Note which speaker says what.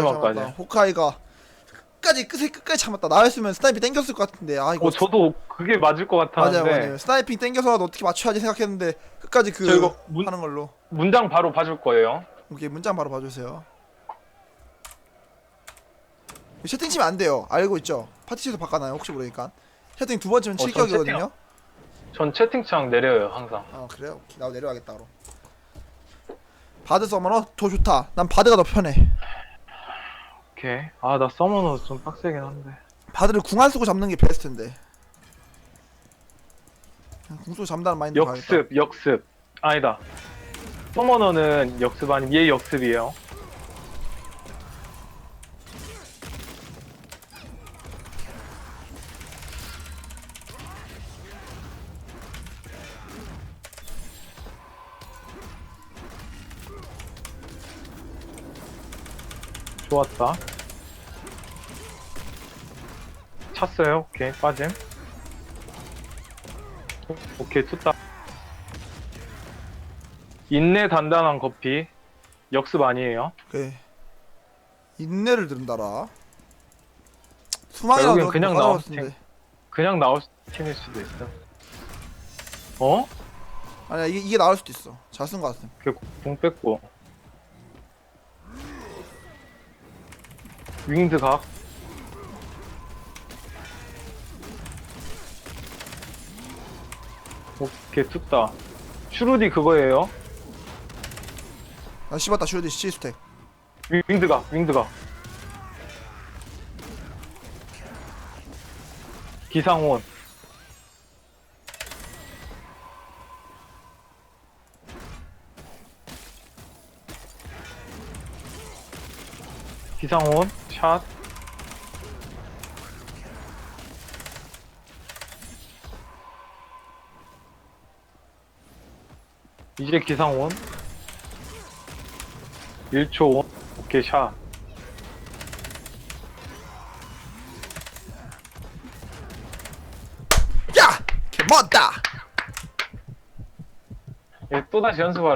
Speaker 1: 마지막까지.
Speaker 2: 참았다. 호카이가 끝까지 끝에 끝까지 참았다. 나였으면 스나이핑 땡겼을 것 같은데 아 이거
Speaker 1: 어 저도 그게 맞을 것
Speaker 2: 맞아요
Speaker 1: 같았는데
Speaker 2: 맞아요. 스나이핑 땡겨서라도 어떻게 맞춰야지 생각했는데 끝까지 그
Speaker 1: 저 이거 문-
Speaker 2: 하는 걸로.
Speaker 1: 문장 바로 봐줄 거예요.
Speaker 2: 오케이 문장 바로 봐주세요. 채팅 치면 안 돼요. 알고 있죠? 파티에서 바꿔놔요 혹시 모르니까. 채팅 두 번째면
Speaker 1: 어, 전
Speaker 2: 칠격이거든요.
Speaker 1: 전 채팅창 내려요 항상.
Speaker 2: 아 그래요? 오케이, 나도 내려가겠다 그럼. 바드 서머너 더 좋다. 난 바드가 더 편해.
Speaker 1: 오케이. 아 나 서머너 좀 빡세긴 한데.
Speaker 2: 바드를 궁 안 쓰고 잡는 게 베스트인데. 그냥 궁 쓰고 잡는다는 마인드
Speaker 1: 역습 역습. 아니다. 서머너는 역습 아니 얘 역습이에요. 좋았다. 찼어요. 오케이 빠짐. 오- 오케이 투다. 인내 단단한 커피. 역습 아니에요.
Speaker 2: 오케이. 인내를 들은다라. 수망이라고
Speaker 1: 결국엔 그냥 나온
Speaker 2: 까먹었는데.
Speaker 1: 그냥 나올 팀일 수도 있어. 어?
Speaker 2: 아니야 이게 이게 나올 수도 있어. 잘 쓴 것 같음.
Speaker 1: 그공 뺐고. 윙드 각. 오케이 tus다. 슈루디 그거예요.
Speaker 2: 아 씹었다 슈디 시스텍.
Speaker 1: 윙- 윙드 각, 윙드 각. 기상원. 기상원 샷 이제 기상원 1초 원 오케이 샷
Speaker 2: 야! 개멋다.
Speaker 1: 예, 또다시 연습하라